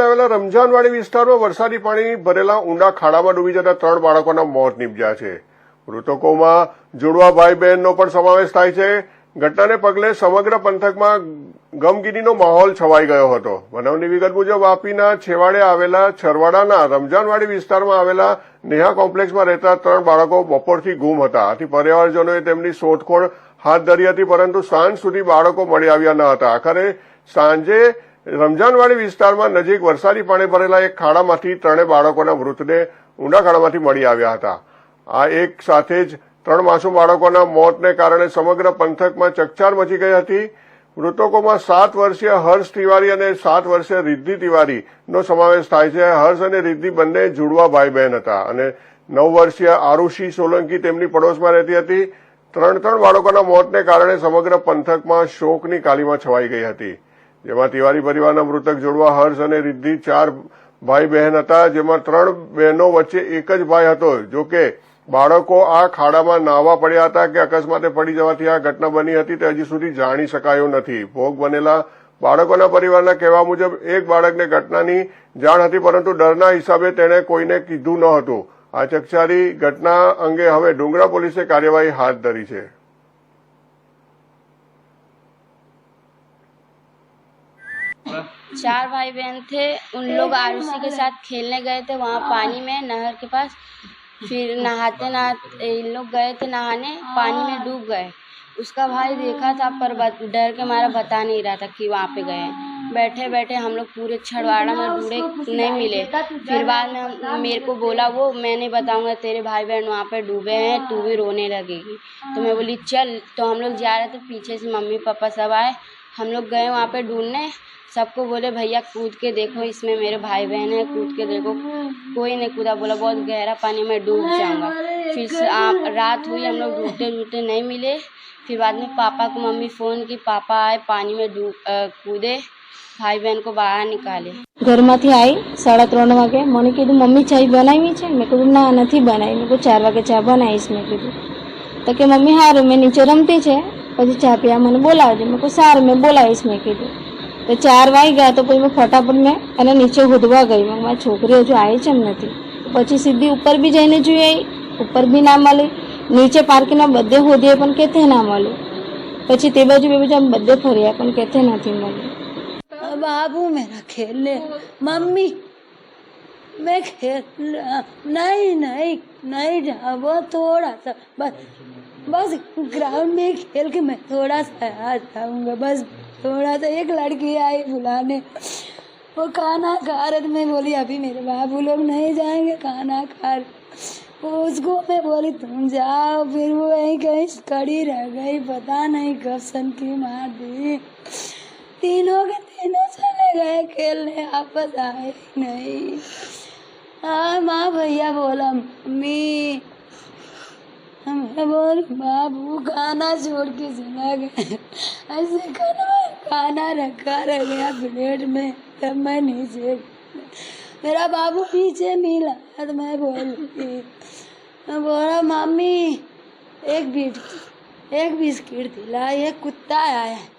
કાઠિયાવાડે આવેલા રમઝાનવાડી વિસ્તારમાં વરસાદી પાણી ભરેલા ઊંડા ખાડામાં ડૂબી જતા ત્રણ બાળકોના મોત નીપજ્યા છે મૃતકોમાં જોડવા ભાઈ બહેનનો પણ સમાવેશ થાય છે ઘટનાને પગલે સમગ્ર પંથકમાં ગમગીરીનો માહોલ છવાઈ ગયો હતો બનાવની વિગત મુજબ વાપીના છેવાડે આવેલા છરવાડાના રમઝાનવાડી વિસ્તારમાં આવેલા નેહા કોમ્પ્લેક્સમાં રહેતા ત્રણ બાળકો બપોરથી ગુમ હતા આથી પરિવારજનોએ તેમની શોધખોળ હાથ ધરી હતી પરંતુ સાંજ સુધી બાળકો મળી આવ્યા ન હતા આખરે સાંજે રમજાનવાડી વિસ્તારમાં નજીક વરસાદી પાણી ભરેલા એક ખાડામાંથી ત્રણેય બાળકોના મૃતદેહ ઊંડા ખાડામાંથી મળી આવ્યા હતા આ એક સાથે જ ત્રણ માસૂમ બાળકોના મોતને કારણે સમગ્ર પંથકમાં ચકચાર મચી ગઈ હતી મૃતકોમાં સાત વર્ષીય હર્ષ તિવારી અને સાત વર્ષીય રિદ્ધિ તિવારીનો સમાવેશ થાય છે હર્ષ અને રિદ્ધિ બંને જુડવા ભાઈ બહેન હતા અને નવ વર્ષીય આરુષી સોલંકી તેમની પડોશમાં રહેતી હતી ત્રણ ત્રણ બાળકોના મોતને કારણે સમગ્ર પંથકમાં શોકની કાલીમાં છવાઈ ગઈ હતી જેમાં તિવારી પરિવારના મૃતક જોડવા હર્ષ અને રિદ્ધિ ચાર ભાઈ બહેન હતા જેમાં ત્રણ બહેનો વચ્ચે એક જ ભાઈ હતો જો કે બાળકો આ ખાડામાં નાહવા પડ્યા હતા કે અકસ્માતે પડી જવાથી આ ઘટના બની હતી તે હજી સુધી જાણી શકાયો નથી ભોગ બનેલા બાળકોના પરિવારના કહેવા મુજબ એક બાળકને ઘટનાની જાણ હતી પરંતુ ડરના હિસાબે તેણે કોઈને કીધું ન હતું આ ચકચારી ઘટના અંગે હવે ડુંગરા પોલીસે કાર્યવાહી હાથ ધરી છે चार भाई बहन थे उन लोग आर के साथ खेलने गए थे वहाँ पानी में नहर के पास फिर नहाते नहाते इन लोग गए थे नहाने पानी में डूब गए उसका भाई देखा था पर डर के मारा बता नहीं रहा था कि वहाँ पे गए बैठे बैठे हम लोग पूरे छड़वाड़ा में डूबे नहीं मिले फिर बाद में मेरे को बोला वो मैं नहीं बताऊंगा तेरे भाई बहन वहाँ पे डूबे हैं तू भी रोने लगेगी तो मैं बोली चल तो हम लोग जा रहे थे पीछे से मम्मी पापा सब आए हम लोग गए वहाँ पे ढूंढने सबको बोले भैया कूद के देखो इसमें मेरे भाई बहन है कूद के देखो कोई नहीं कूदा बोला बहुत गहरा पानी में डूब जाऊंगा फिर रात हुई हम लोग डूबते डूबते नहीं मिले फिर बाद में पापा को मम्मी फोन की पापा आए पानी में डूब कूदे भाई बहन को बाहर निकाले घर में थी आई साढ़े त्रोण वगे मैंने कीधु मम्मी चाय बनाई हुई मैं कीधु ना नहीं बनाई मेरे को चार वगे चाय बनाई इसमें कीधु तो मम्मी हार मैं नीचे रमती है पीछे चाय पिया मैंने बोला मेरे को सार मैं बोलाईस मैं कीधु तो चार वाई गए तो कोई में फटाफट में एना नीचे हुदवा गई वहां छोकरियो जो आए चम नहीं પછી સીધી ઉપર بھی જઈને જોઈએ ઉપર بھی નામ મળે નીચે પાર્કિંગમાં બધે હોધી પણ કેથે નામ મળે પછી તે बाजू में બધા બધે ફરીયા પણ કેથે નામ નથી મળે અબાબા હું મેરા ખેલ લે મમ્મી મે ખેલ નાય નાય નઈ હવે થોડાસ બસ બસ ગ્રામણ મે ખેલ કે મે થોડાસ આવુંગા બસ थोड़ा सा एक लड़की आई बुलाने वो खाना खा रहे मैं बोली अभी मेरे बाबू लोग नहीं जाएंगे खाना खा रहे उसको मैं बोली तुम जाओ फिर वो यहीं कहीं खड़ी रह गई पता नहीं कब सन की मार दी तीनों के तीनों चले गए खेलने आपस आए नहीं हाँ माँ भैया बोला मम्मी हमें बोल बाबू खाना छोड़ के चला गया ऐसे खाना खाना रखा रह गया प्लेट में तब मैं नीचे मेरा बाबू नहीं मिला तो मैं बोलती मैं बोला मामी एक बीट एक बिस्किट दिला ये कुत्ता आया है